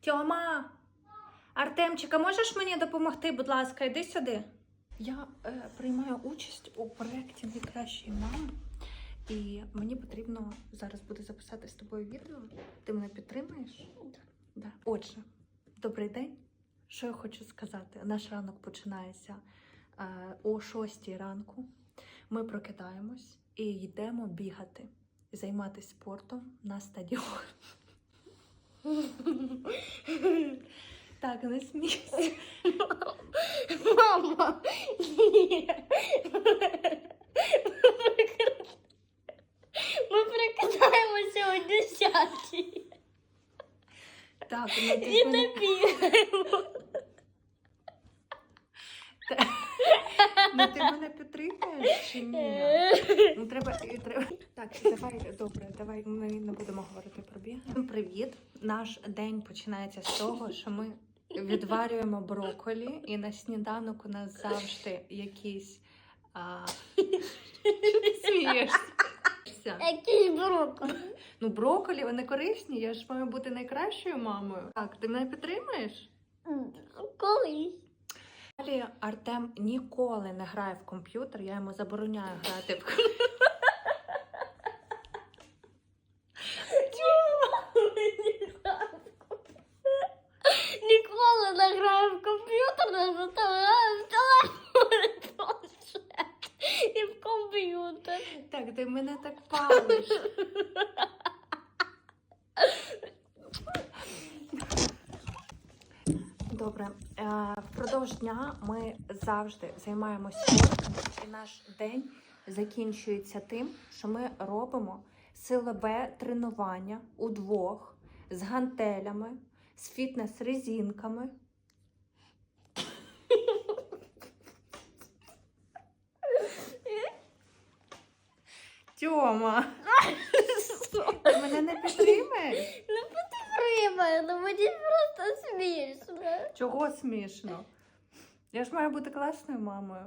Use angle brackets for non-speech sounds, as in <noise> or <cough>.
Тьома! Артемчика, можеш мені допомогти, будь ласка, йди сюди. Я е, приймаю участь у проєкті найкращої мами, і мені потрібно зараз буде записати з тобою відео. Ти мене підтримаєш? Да. Отже, добрий день. Що я хочу сказати? Наш ранок починається е, о 6 ранку. Ми прокидаємось і йдемо бігати, займатися спортом на стадіон. <laughs> Так, не смійся. Мама, ні. Ми прикидаємося у десятки. Так, ну ти і мене- не бігаємо. Ну ти мене підтримаєш чи ні? Ну треба, треба. Так, давай, добре, давай ми не будемо говорити про біг. Привіт! Наш день починається з того, що ми відварюємо брокколі, і на сніданок у нас завжди якісь. А... Що ти смієшся? Який брокколі. Ну, брокколі, вони корисні, я ж маю бути найкращою мамою. Так, ти мене підтримаєш? Колись. Далі Артем ніколи не грає в комп'ютер, я йому забороняю грати в комп'ютер. Ніколи не граю в комп'ютер, не заставляю в телефон і в комп'ютер. Так, ти мене так палиш. Добре, е, впродовж дня ми завжди займаємося спортом, і наш день закінчується тим, що ми робимо силове тренування удвох з гантелями, з фітнес-резинками. Тьома, ти мене не підтримаєш? Підтримаю, ну мені просто смішно. Чого смішно? Я ж маю бути класною мамою.